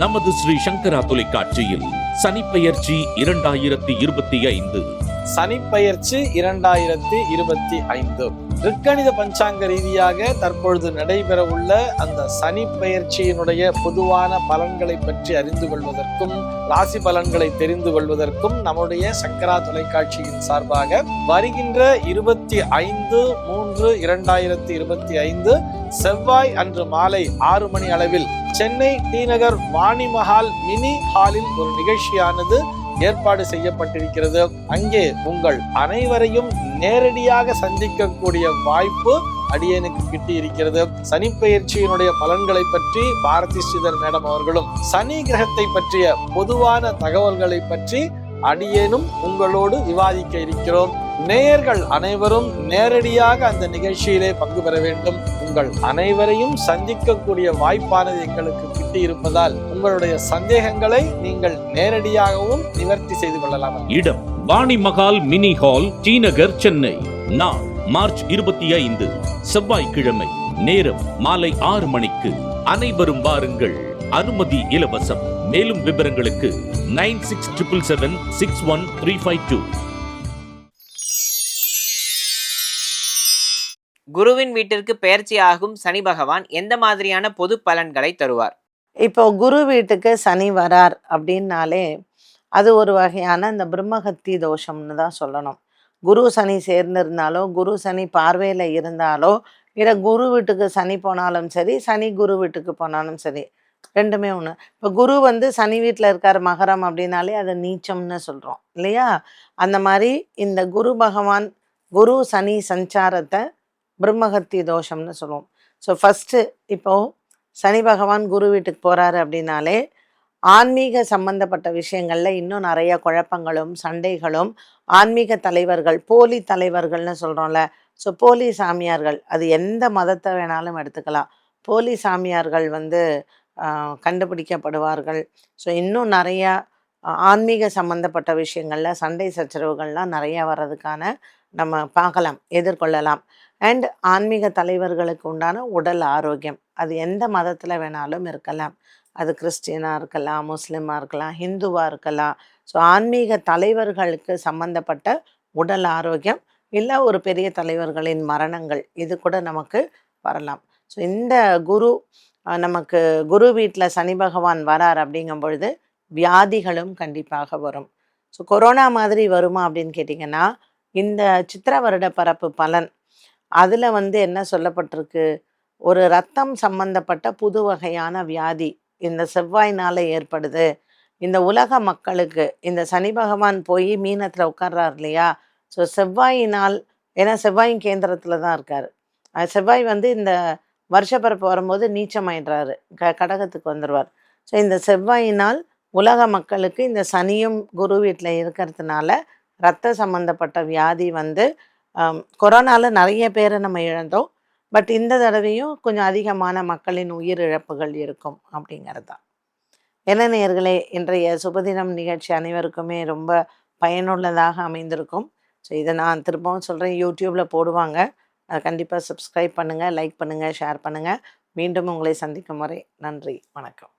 நமது ஸ்ரீ சங்கரா தொலைக்காட்சியில் சனிப்பெயர்ச்சி இரண்டாயிரத்தி இருபத்தி ஐந்து. சனிப்பெயர்ச்சி இரண்டாயிரத்தி இருபத்தி ஐந்து. ரிக்கணித பஞ்சாங்க ரீதியாக தற்பொழுது நடைபெற உள்ள அந்த சனி பெயர்ச்சியினுடைய பொதுவான பலன்களை பற்றி அறிந்து கொள்வதற்கும் ராசி பலன்களை தெரிந்து கொள்வதற்கும் நம்முடைய சங்கரா தொலைக்காட்சியின் சார்பாக வருகின்ற இருபத்தி ஐந்து மூன்று இரண்டாயிரத்தி இருபத்தி ஐந்து செவ்வாய் அன்று மாலை ஆறு மணி அளவில் சென்னை டி நகர் வாணிமஹால் மினி ஹாலில் ஒரு நிகழ்ச்சியானது ஏற்பாடு செய்யப்பட்டிருக்கிறது. அங்கே உங்கள் அனைவரையும் நேரடியாக சந்திக்கக்கூடிய வாய்ப்பு அடியனுக்கு கிட்டி இருக்கிறது சனி பெயர்ச்சியினுடைய பலன்களை பற்றி பாரதி ஸ்ரீதர் மேடம் அவர்களும் சனி கிரகத்தை பற்றிய பொதுவான தகவல்களை பற்றி அடியேனும் உங்களோடு விவாதிக்க இருக்கிறோம். நேயர்கள் அனைவரும் நேரடியாக அந்த நிகழ்ச்சியிலே பங்கு பெற வேண்டும். உங்கள் அனைவரையும் சந்திக்கக்கூடிய வாய்ப்பானது எங்களுக்கு கிட்டி இருப்பதால் உங்களுடைய சந்தேகங்களை நீங்கள் நேரடியாகவும் நிவர்த்தி செய்து கொள்ளலாம். இடம் Vani Mahal mini hall T Nagar Chennai. நான் மார்ச் இருபத்தி ஐந்து செவ்வாய்க்கிழமை. நேரம் மாலை ஆறு மணிக்கு. அனைவரும் வாருங்கள். அனுமதி இலவசம். மேலும் விவரங்களுக்கு nine six triple seven six one three five two. குருவின் வீட்டிற்கு பெயர்ச்சியாகும் சனி பகவான் எந்த மாதிரியான பொது பலன்களை தருவார்? இப்போ குரு வீட்டுக்கு சனி வரார் அப்படின்னாலே அது ஒரு வகையான இந்த பிரம்மஹத்தி தோஷம்னு தான் சொல்லணும். குரு சனி சேர்ந்திருந்தாலோ குரு சனி பார்வையில் இருந்தாலோ இல்லை குரு வீட்டுக்கு சனி போனாலும் சரி சனி குரு வீட்டுக்கு போனாலும் சரி ரெண்டுமே ஒன்று இப்போ குரு வந்து சனி வீட்டில் இருக்கார் மகரம் அப்படின்னாலே அது நீச்சம்னு சொல்கிறோம் இல்லையா? அந்த மாதிரி இந்த குரு பகவான் குரு சனி சஞ்சாரத்தை பிரம்மகத்தி தோஷம்னு சொல்லுவோம். ஸோ ஃபஸ்ட்டு இப்போது சனி பகவான் குரு வீட்டுக்கு போகிறாரு அப்படின்னாலே ஆன்மீக சம்பந்தப்பட்ட விஷயங்களில் இன்னும் நிறைய குழப்பங்களும் சண்டைகளும் ஆன்மீக தலைவர்கள் போலி தலைவர்கள்னு சொல்கிறோம்ல ஸோ போலி சாமியார்கள் அது எந்த மதத்தை வேணாலும் எடுத்துக்கலாம். போலி சாமியார்கள் வந்து கண்டுபிடிக்கப்படுவார்கள். ஸோ இன்னும் நிறையா ஆன்மீக சம்பந்தப்பட்ட விஷயங்களில் சண்டை சச்சரவுகள்லாம் நிறையா வர்றதுக்கான நம்ம பார்க்கலாம் எதிர்கொள்ளலாம். அண்ட் ஆன்மீக தலைவர்களுக்கு உண்டான உடல் ஆரோக்கியம். அது எந்த மதத்தில் வேணாலும் இருக்கலாம். அது கிறிஸ்டியனாக இருக்கலாம் முஸ்லீமாக இருக்கலாம் ஹிந்துவாக இருக்கலாம். ஸோ ஆன்மீக தலைவர்களுக்கு சம்பந்தப்பட்ட உடல் ஆரோக்கியம் இல்லை ஒரு பெரிய தலைவர்களின் மரணங்கள் இது கூட நமக்கு வரலாம். ஸோ இந்த குரு நமக்கு குரு வீட்டில் சனி பகவான் வரார் அப்படிங்கும் பொழுது வியாதிகளும் கண்டிப்பாக வரும். ஸோ கொரோனா மாதிரி வருமா அப்படின்னு கேட்டிங்கன்னா இந்த சித்திர வருட பரப்பு பலன் அதில் வந்து என்ன சொல்லப்பட்டிருக்கு? ஒரு ரத்தம் சம்பந்தப்பட்ட புது வகையான வியாதி இந்த செவ்வாய்னால ஏற்படுது. இந்த உலக மக்களுக்கு இந்த சனி பகவான் போய் மீனத்தில் உட்கார்றார் இல்லையா? ஸோ செவ்வாயினால் ஏன்னா செவ்வாயின் கேந்திரத்தில் தான் இருக்கார். செவ்வாய் வந்து இந்த வருஷப்பரப்பு வரும்போது நீச்சமாயிடுறாரு. க கடகத்துக்கு வந்துடுவார் ஸோ இந்த செவ்வாயினால் உலக மக்களுக்கு இந்த சனியும் குரு வீட்டில் இருக்கிறதுனால ரத்த சம்பந்தப்பட்ட வியாதி வந்து கொரோனாவில் நிறைய பேரை நம்ம இழந்தோம். பட் இந்த தடவையும் கொஞ்சம் அதிகமான மக்களின் உயிரிழப்புகள் இருக்கும் அப்படிங்கிறது தான் என்ன நேர்களே இன்றைய சுபதினம் நிகழ்ச்சி அனைவருக்குமே ரொம்ப பயனுள்ளதாக அமைந்திருக்கும். ஸோ இதை நான் திரும்பவும் சொல்கிறேன் யூடியூப்பில் போடுவாங்க. அதை கண்டிப்பாக சப்ஸ்கிரைப் பண்ணுங்கள் லைக் பண்ணுங்கள் ஷேர் பண்ணுங்கள் மீண்டும் உங்களை சந்திக்கும் முறை நன்றி வணக்கம்.